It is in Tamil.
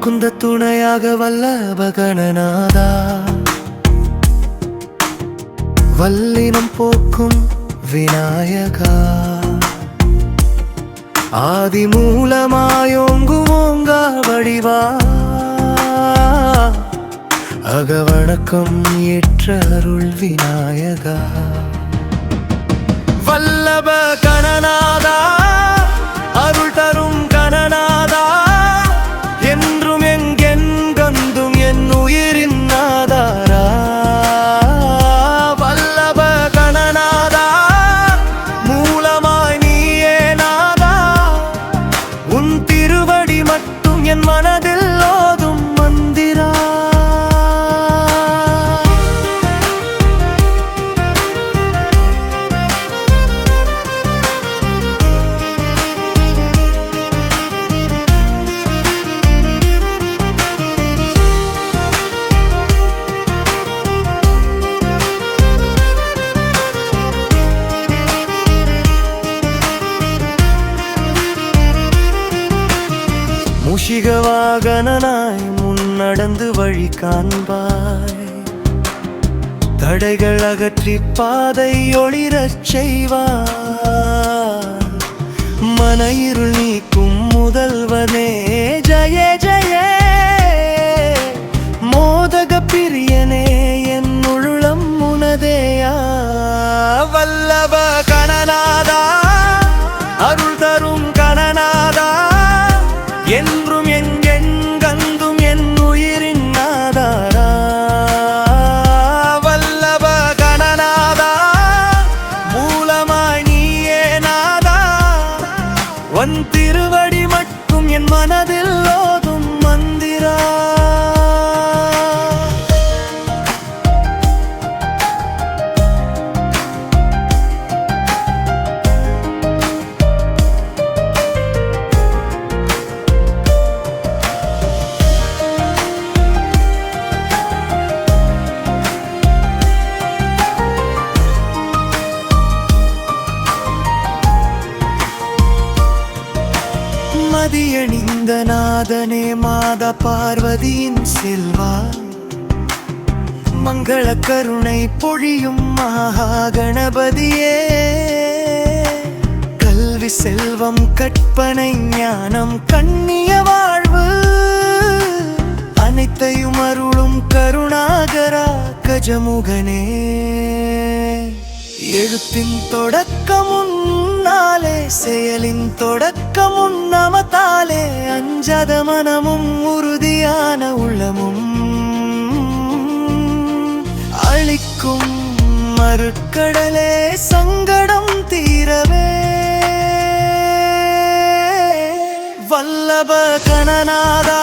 குந்த துணையாக வல்லபகணநாதா. வல்லினம் போக்கும் விநாயகா. ஆதி மூலமாயோங்குவோங்கா வடிவா. அகவணக்கம் ஏற்ற அருள் விநாயகா. வல்லப கணநாதா முஷிக வாகனாய் முன்னடந்து வழி காண்பாய். தடைகள் அகற்றி பாதை ஒளிரச் செய்வாய். மன இருள் நீக்கும் முதல்வனே ஜய ஜய. மோதக பிரிய திருவடி மட்டும் என் மனதில் ஓதும் மந்திரா. மதியணிந்த நாதனே மாத பார்வதியின் செல்வா. மங்கள கருணை பொழியும் மகா கணபதியே கல்வி செல்வம் கற்பனை ஞானம் கண்ணிய வாழ்வு. அனைத்தையும் அருளும் கருணாகரா கஜமுகனே. எழுத்தின் தொடக்கம் உன்னாலே செயலின் தொடக்கம் நமத்தாலே அஞ்சாத மனமும் உறுதியான உள்ளமும் அழிக்கும் மறுக்கடலே சங்கடம் தீரவே. வல்லப கணநாதா